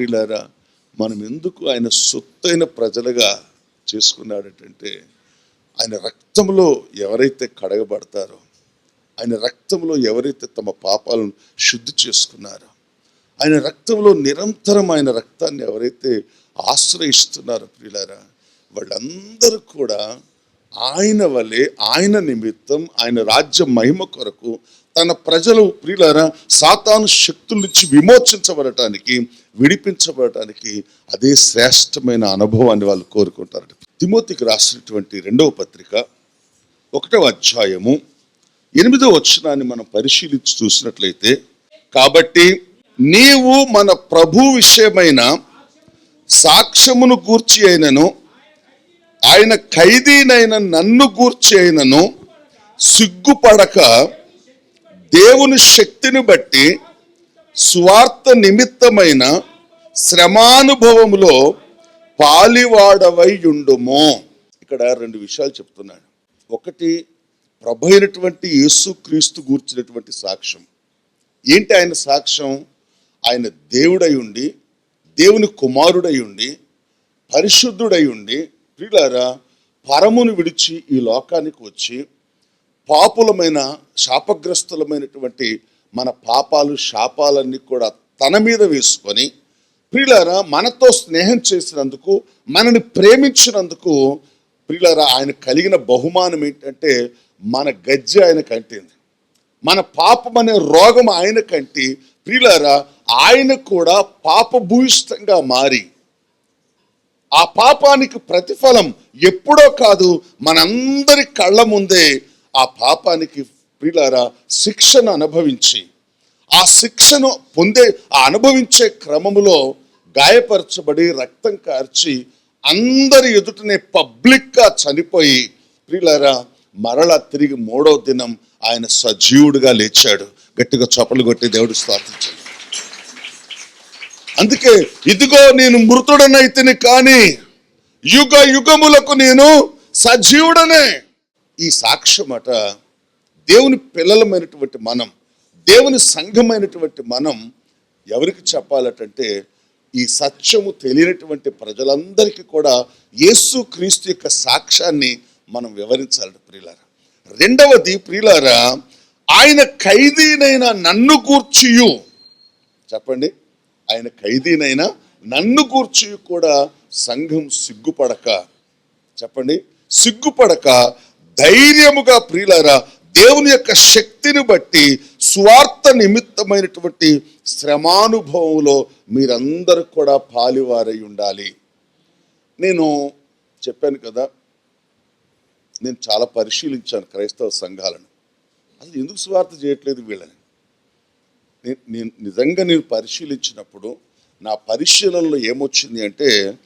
ప్రియులారా మనం ఎందుకు ఆయన సొత్తైన ప్రజలుగా చేసుకున్నాడటంటే ఆయన రక్తంలో ఎవరైతే కడగబడతారో ఆయన రక్తంలో ఎవరైతే తమ పాపాలను శుద్ధి చేసుకున్నారో ఆయన రక్తంలో నిరంతరం ఆయన రక్తాన్ని ఎవరైతే ఆశ్రయిస్తున్నారో ప్రియులారా వాళ్ళందరూ కూడా ఆయన వలె ఆయన నిమిత్తం ఆయన రాజ్య మహిమ కొరకు తన ప్రజలు ప్రియులారా సాతాను శక్తుల నుంచి విమోచించబడటానికి విడిపించబడటానికి అదే శ్రేష్టమైన అనుభవాన్ని వాళ్ళు కోరుకుంటారు తిమోతికి రాసినటువంటి రెండవ పత్రిక ఒకటవ అధ్యాయము ఎనిమిదవ వచనాన్ని మనం పరిశీలించి చూసినట్లయితే కాబట్టి నీవు మన ప్రభు విషయమైన సాక్ష్యమును గూర్చి అయినను ఆయన ఖైదీనైన నన్ను గూర్చి అయినను సిగ్గుపడక దేవుని శక్తిని బట్టి స్వార్థ నిమిత్తమైన శ్రమానుభవములో పాలివాడవై ఉండుము ఇక్కడ రెండు విషయాలు చెప్తున్నాడు. ఒకటి ప్రభు అయినటువంటి యేసు క్రీస్తు గూర్చినటువంటి సాక్ష్యం. ఏంటి ఆయన సాక్ష్యం? ఆయన దేవుడై ఉండి దేవుని కుమారుడై ఉండి పరిశుద్ధుడై ఉండి ప్రియులారా పరమును విడిచి ఈ లోకానికి వచ్చి పాపులమైన శాపగ్రస్తులమైనటువంటి మన పాపాలు శాపాలన్నీ కూడా తన మీద వేసుకొని ప్రియులారా మనతో స్నేహం చేసినందుకు మనని ప్రేమించినందుకు ప్రియులారా ఆయన కలిగిన బహుమానం ఏంటంటే మన గజ్జి ఆయన కంటింది. మన పాపం అనే రోగం ఆయన కంటి ప్రియులారా ఆయన కూడా పాపభూయిష్టంగా మారి ఆ పాపానికి ప్రతిఫలం ఎప్పుడో కాదు మనందరి కళ్ళ ముందే ఆ పాపానికి ప్రియులారా శిక్షను అనుభవించి ఆ శిక్షను పొందే ఆ అనుభవించే క్రమములో గాయపరచబడి రక్తం కార్చి అందరి ఎదుటనే పబ్లిక్గా చనిపోయి ప్రియులారా మరలా తిరిగి మూడో దినం ఆయన సజీవుడిగా లేచాడు. గట్టిగా చపలు కొట్టి దేవుడు స్థాపించాడు అందుకే ఇదిగో నేను మృతుడనైతిని కానీ యుగ యుగములకు నేను సజీవుడనే. ఈ సాక్ష్యమట దేవుని పిల్లలమైనటువంటి మనం దేవుని సంఘమైనటువంటి మనం ఎవరికి చెప్పాలటంటే ఈ సత్యము తెలియనటువంటి ప్రజలందరికీ కూడా యేసు క్రీస్తు యొక్క సాక్ష్యాన్ని మనం వివరించాలి ప్రియులారా. రెండవది ప్రియులారా ఆయన ఖైదీనైన నన్ను కూర్చియు చెప్పండి. ఆయన ఖైదీనైనా నన్ను కూర్చి కూడా సంఘం సిగ్గుపడక. చెప్పండి. సిగ్గుపడక ధైర్యముగా ప్రియులారా దేవుని యొక్క శక్తిని బట్టి స్వార్థ నిమిత్తమైనటువంటి శ్రమానుభవంలో మీరందరూ కూడా పాలివారై ఉండాలి. నేను చెప్పాను కదా నేను చాలా పరిశీలించాను క్రైస్తవ సంఘాలను. అసలు ఎందుకు స్వార్థ చేయట్లేదు వీళ్ళని? నేను నిజంగా నేను పరిశీలించినప్పుడు నా పరిశీలనలో ఏమొచ్చింది అంటే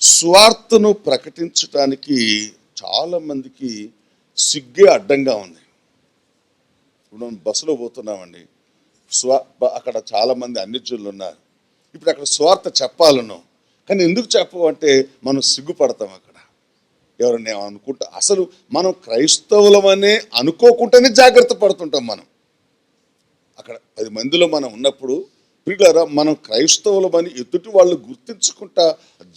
స్వార్థను ప్రకటించడానికి చాలామందికి సిగ్గే అడ్డంగా ఉంది. ఇప్పుడు మనం బస్సులో పోతున్నామండి. స్వా అక్కడ చాలామంది అన్ని అన్యజనులు ఉన్నారు ఇప్పుడు అక్కడ స్వార్థ చెప్పాలను కానీ ఎందుకు చెప్పమంటే మనం సిగ్గుపడతాం అక్కడ. ఎవరన్నా అనుకుంటా అసలు మనం క్రైస్తవులమనే అనుకోకుండానే జాగ్రత్త పడుతుంటాం మనం. అక్కడ పది మందిలో మనం ఉన్నప్పుడు ప్రియులారా మనం క్రైస్తవులమని ఎదుటి వాళ్ళు గుర్తించుకుంటా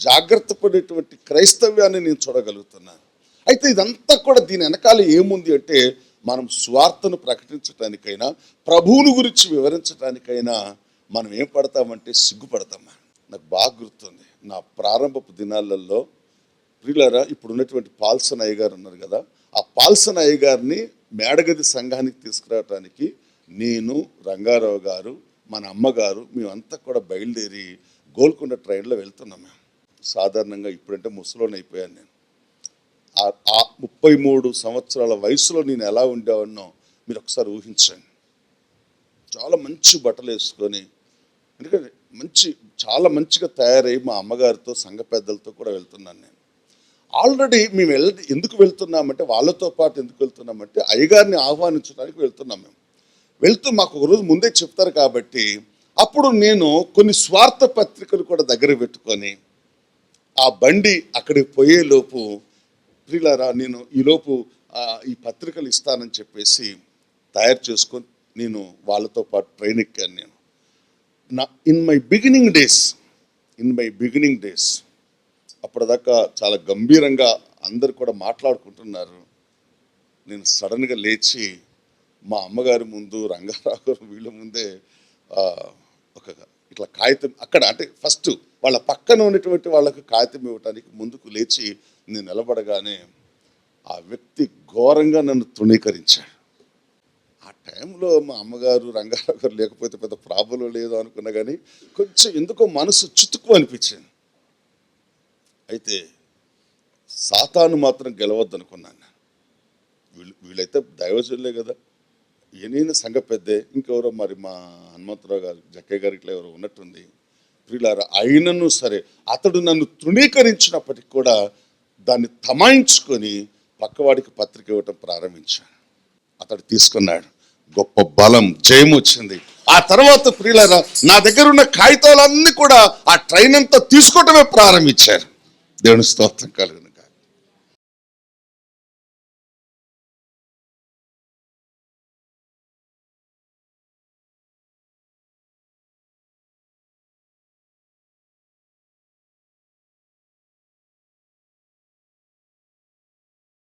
జాగ్రత్త పడేటువంటి క్రైస్తవ్యాన్ని నేను చూడగలుగుతున్నాను. అయితే ఇదంతా కూడా దీని వెనకాల ఏముంది అంటే మనం స్వార్థను ప్రకటించడానికైనా ప్రభువుని గురించి వివరించడానికైనా మనం ఏం పడతామంటే సిగ్గుపడతామా నాకు బాగా గుర్తుంది. నా ప్రారంభపు దినాలలో ప్రియులరా ఇప్పుడు ఉన్నటువంటి పాల్సన్ అయ్య గారు ఉన్నారు కదా ఆ పాల్సన్ అయ్య గారిని మేడగది సంఘానికి తీసుకురావడానికి నేను రంగారావు గారు మన అమ్మగారు మేమంతా కూడా బయలుదేరి గోల్కొండ ట్రైన్లో వెళ్తున్నాం మేము. సాధారణంగా ఇప్పుడంటే ముసలోని అయిపోయాను నేను. ఆ- ముప్పై మూడు సంవత్సరాల వయసులో నేను ఎలా ఉండేవన్నో మీరు ఒకసారి ఊహించండి. చాలా మంచి బట్టలు వేసుకొని ఎందుకంటే మంచి చాలా మంచిగా తయారై మా అమ్మగారితో సంఘ పెద్దలతో కూడా వెళ్తున్నాను నేను. ఆల్రెడీ మేము వెళ్ ఎందుకు వెళ్తున్నామంటే వాళ్ళతో పాటు ఎందుకు వెళ్తున్నామంటే అయ్యగారిని ఆహ్వానించడానికి వెళ్తున్నాం మేము. వెళ్తూ మాకు ఒక రోజు ముందే చెప్తారు కాబట్టి అప్పుడు నేను కొన్ని స్వార్థ పత్రికలు కూడా దగ్గర పెట్టుకొని ఆ బండి అక్కడికి పోయేలోపు ప్రియులారా నేను ఈలోపు ఈ పత్రికలు ఇస్తానని చెప్పేసి తయారు చేసుకొని నేను వాళ్ళతో పాటు ట్రైన్ ఎక్కాను నేను. నా in my beginning days in my beginning days అప్పటిదాకా చాలా గంభీరంగా అందరు కూడా మాట్లాడుకుంటున్నారు. నేను సడన్గా లేచి మా అమ్మగారి ముందు రంగారావు వీళ్ళ ముందే ఒక ఇట్లా కాగితం అక్కడ అంటే ఫస్ట్ వాళ్ళ పక్కన ఉన్నటువంటి వాళ్ళకు కాగితం ఇవ్వడానికి ముందుకు లేచి నేను నిలబడగానే ఆ వ్యక్తి ఘోరంగా నన్ను తృణీకరించాడు. ఆ టైంలో మా అమ్మగారు రంగారావు గారు లేకపోతే పెద్ద ప్రాబ్లం లేదు అనుకున్నా కానీ కొంచెం ఎందుకో మనసు చుతుకు అనిపించింది. అయితే సాతాను మాత్రం గెలవద్దు అనుకున్నాను వీళ్ళు వీళ్ళైతే దైవజనులే కదా. ఈయన సంఘ పెద్దే ఇంకెవరో మరి మా హనుమంతరావు గారు జక్కయ్య గారు ఇట్లా ఎవరో ఉన్నట్టుంది. ప్రియులారా అయినను సరే అతడు నన్ను తృణీకరించినప్పటికి కూడా దాన్ని తమాయించుకొని పక్కవాడికి పత్రిక ఇవ్వటం ప్రారంభించాను అతడు తీసుకున్నాడు. గొప్ప బలం జయం వచ్చింది. ఆ తర్వాత ప్రియులారా నా దగ్గర ఉన్న కాగితాలన్నీ కూడా ఆ ట్రైన్ అంతా తీసుకోవటమే ప్రారంభించారు. దేవుని స్తోత్రం కలుగును.